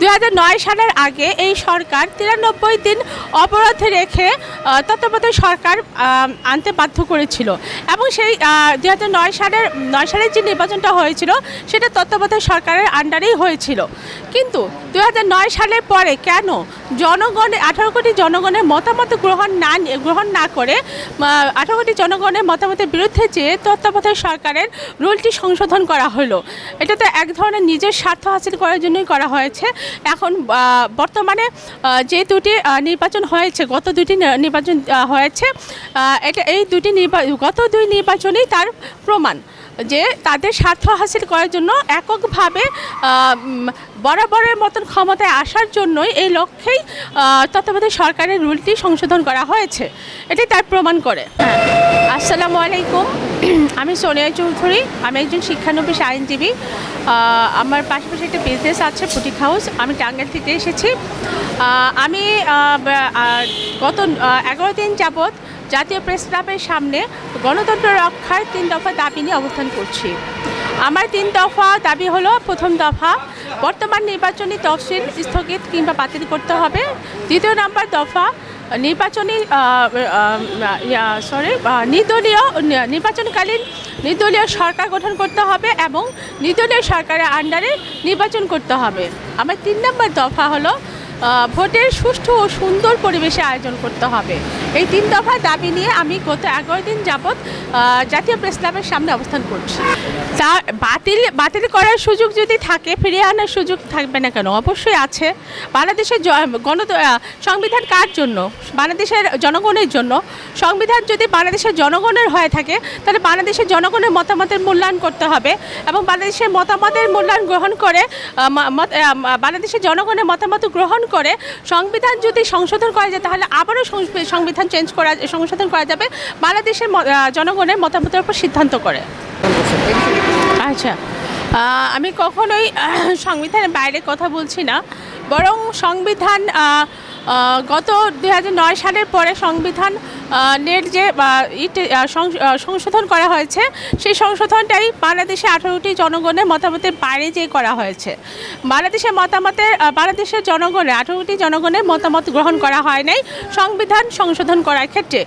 দু হাজার নয় সালের আগে এই সরকার তিরানব্বই দিন অবরোধ রেখে তত্ত্বাবধায়ক সরকার আনতে বাধ্য করেছিল। এবং সেই দু হাজার নয় সালের নয় সালের যে নির্বাচনটা হয়েছিল, সেটা তত্ত্বাবধায়ক সরকারের আন্ডারেই হয়েছিল। কিন্তু দু হাজার নয় সালের পরে কেন জনগণের আঠারো কোটি জনগণের মতামত গ্রহণ না গ্রহণ না করে আঠারো কোটি জনগণের মতামতের বিরুদ্ধে যে তত্ত্বাবধায়ক সরকারের রুলটি সংশোধন করা হলো? এটা তো এক ধরনের নিজের স্বার্থ হাসিল করার জন্যই করা হয়েছে। এখন বর্তমানে যে দুটি নির্বাচন হয়েছে, গত দুটি নির্বাচন হয়েছে এটা, এই দুটি নির্বাচন গত দুই নির্বাচনেই তার প্রমাণ। যে তাদের স্বার্থ হাসিল করার জন্য এককভাবে বরাবরের মতন ক্ষমতায় আসার জন্যই এই লক্ষ্যেই তত্ত্বাবধায়ক সরকারের রুলটি সংশোধন করা হয়েছে। এটাই তার প্রমাণ করে। হ্যাঁ। আসসালামু আলাইকুম। আমি সোনিয়া চৌধুরী। আমি একজন শিক্ষানবিশ আইনজীবী। আমার পাশাপাশি একটা বিজনেস আছে বুটিক হাউস আমি টাঙ্গাইল থেকে এসেছি। আমি গত এগারো দিন যাবৎ জাতীয় প্রেস ক্লাবের সামনে গণতন্ত্র রক্ষার তিন দফা দাবি নিয়ে অবস্থান করছি। আমার তিন দফা দাবি হলো, প্রথম দফা, বর্তমান নির্বাচনী তফসিল স্থগিত কিংবা বাতিল করতে হবে। দ্বিতীয় নাম্বার দফা, নির্বাচনী সরি নির্দলীয়, নির্বাচনকালীন নির্দলীয় সরকার গঠন করতে হবে এবং নির্দলীয় সরকারের আন্ডারে নির্বাচন করতে হবে। আমার তিন নম্বর দফা হলো ভোটের সুষ্ঠু ও সুন্দর পরিবেশে আয়োজন করতে হবে। এই তিন দফা দাবি নিয়ে আমি গত এগারো দিন যাবৎ জাতীয় প্রেস ক্লাবের সামনে অবস্থান করছি। তা বাতিল বাতিল করার সুযোগ যদি থাকে, ফিরিয়ে আনার সুযোগ থাকবে না কেন? অবশ্যই আছে। বাংলাদেশের গণ সংবিধান কার জন্য? বাংলাদেশের জনগণের জন্য। সংবিধান যদি বাংলাদেশের জনগণের হয়ে থাকে, তাহলে বাংলাদেশের জনগণের মতামতের মূল্যায়ন করতে হবে এবং বাংলাদেশের মতামতের মূল্যায়ন গ্রহণ করে বাংলাদেশের জনগণের মতামত গ্রহণ করে সংবিধান যদি সংশোধন করা যায়, তাহলে আবারও সংবি- সংবিধান চেঞ্জ করা, সংশোধন করা যাবে। বাংলাদেশের জনগণের মতামতের উপর সিদ্ধান্ত করে। আচ্ছা আমি কখনোই সংবিধানের বাইরে কথা বলছি না। বরং সংবিধান গত দু হাজার নয় সালের পরে সংবিধান নেট যে সংশোধন করা হয়েছে, সেই সংশোধনটাই বাংলাদেশে আঠারোটি জনগণের মতামতের বাইরে যে করা হয়েছে। বাংলাদেশের মতামতের বাংলাদেশের জনগণের, আঠারোটি জনগণের মতামত গ্রহণ করা হয় নাই, সংবিধান সংশোধন করার ক্ষেত্রে।